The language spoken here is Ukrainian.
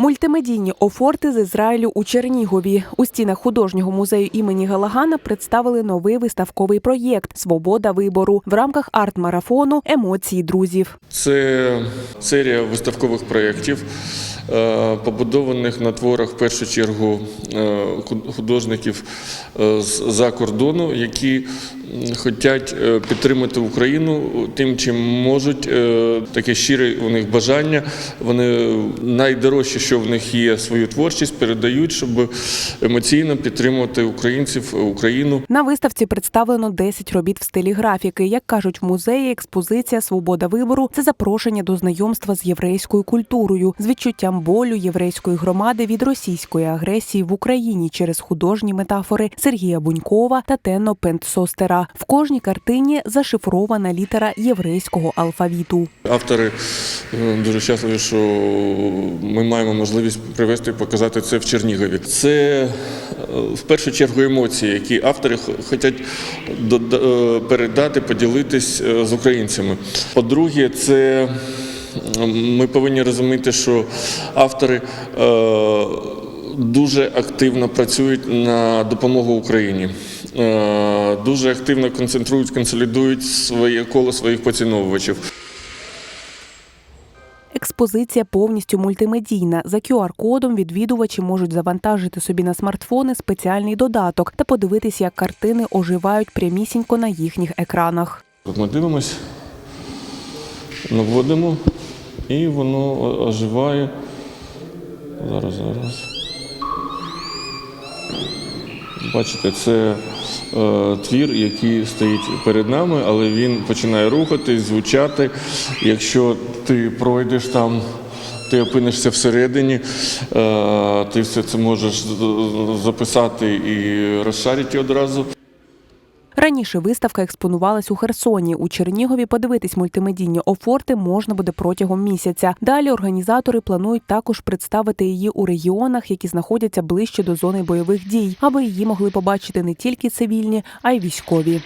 Мультимедійні офорти з Ізраїлю у Чернігові. У стінах художнього музею імені Галагана представили новий виставковий проєкт Свобода вибору в рамках арт-марафону Емоції друзів. Це серія виставкових проєктів, е, побудованих на творах в першу чергу е, художників е, з-за кордону, які хочуть підтримати Україну тим, чим можуть. Е, Таке щире у них бажання. Вони найдорожче, що в них є, свою творчість, передають, щоб емоційно підтримувати українців, Україну. На виставці представлено 10 робіт в стилі графіки. Як кажуть в музеї, експозиція Свобода вибору це запрошення до знайомства з єврейською культурою, з відчуттям болю єврейської громади від російської агресії в Україні через художні метафори Сергія Бунькова та Тенно Пентсостера. В кожній картині зашифрована літера єврейського алфавіту. Автори е, дуже щасливі, що ми маємо можливість привести і показати це в Чернігові. Це е, в першу чергу емоції, які автори хочуть е, передати, поділитись з українцями. По-друге, це ми повинні розуміти, що автори. Дуже активно працюють на допомогу Україні, дуже активно концентрують, консолідують своє коло своїх поціновувачів. Експозиція повністю мультимедійна. За QR-кодом відвідувачі можуть завантажити собі на смартфони спеціальний додаток та подивитись, як картини оживають прямісінько на їхніх екранах. От ми дивимось, наводимо, і воно оживає. Зараз, зараз. Бачите, це е, твір, який стоїть перед нами, але він починає рухатись, звучати. Якщо ти пройдеш там, ти опинишся всередині, е, ти все це можеш записати і розшарити одразу. Раніше виставка експонувалась у Херсоні. У Чернігові подивитись мультимедійні офорти можна буде протягом місяця. Далі організатори планують також представити її у регіонах, які знаходяться ближче до зони бойових дій, аби її могли побачити не тільки цивільні, а й військові.